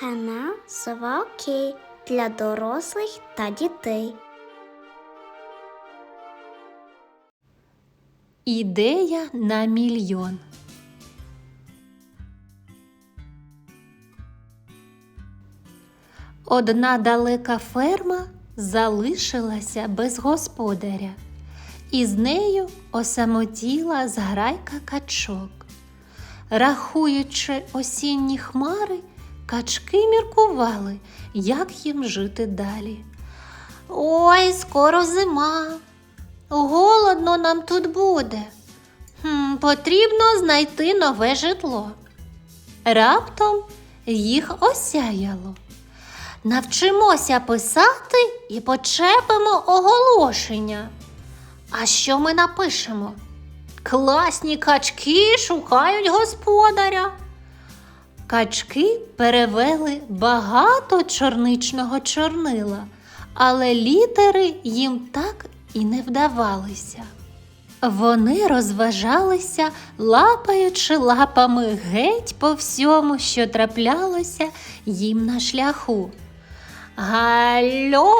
Канал Сова Окей для дорослих та дітей. Ідея на мільйон. Одна далека ферма залишилася без господаря, і з нею осамотіла зграйка качок. Рахуючи осінні хмари, качки міркували, як їм жити далі. Ой, скоро зима. Голодно нам тут буде. Хм, потрібно знайти нове житло. Раптом їх осяяло. Навчимося писати і почепимо оголошення. А що ми напишемо? Класні качки шукають господаря. Качки перевели багато чорничного чорнила, але літери їм так і не вдавалися. Вони розважалися, лапаючи лапами геть по всьому, що траплялося їм на шляху. Гальо,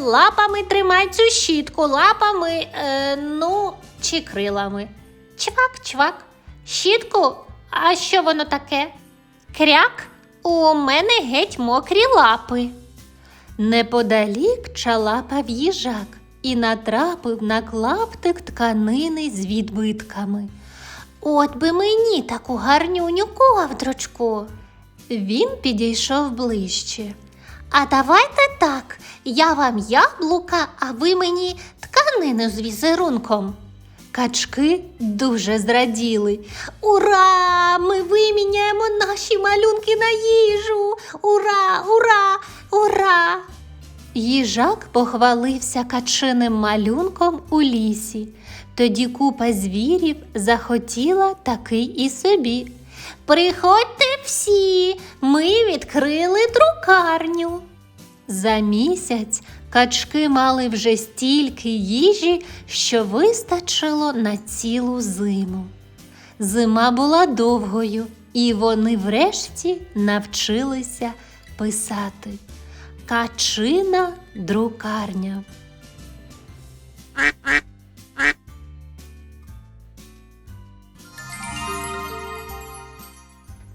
лапами тримай цю щітку, лапами, е, ну, чи крилами. Чвак, чвак, щітку, а що воно таке? Кряк, у мене геть мокрі лапи. Неподалік чалапав їжак і натрапив на клаптик тканини з відбитками. От би мені таку гарнюню ковдрочку. Він підійшов ближче. А давайте так, я вам яблука, а ви мені тканину з візерунком. Качки дуже зраділи. Ура! Ми виміняємо наші малюнки на їжу. Ура, ура, ура! Їжак похвалився качиним малюнком у лісі. Тоді купа звірів захотіла такий і собі. Приходьте всі, ми відкрили друкарню. За місяць качки мали вже стільки їжі, що вистачило на цілу зиму. Зима була довгою, і вони врешті навчилися писати. Качина друкарня.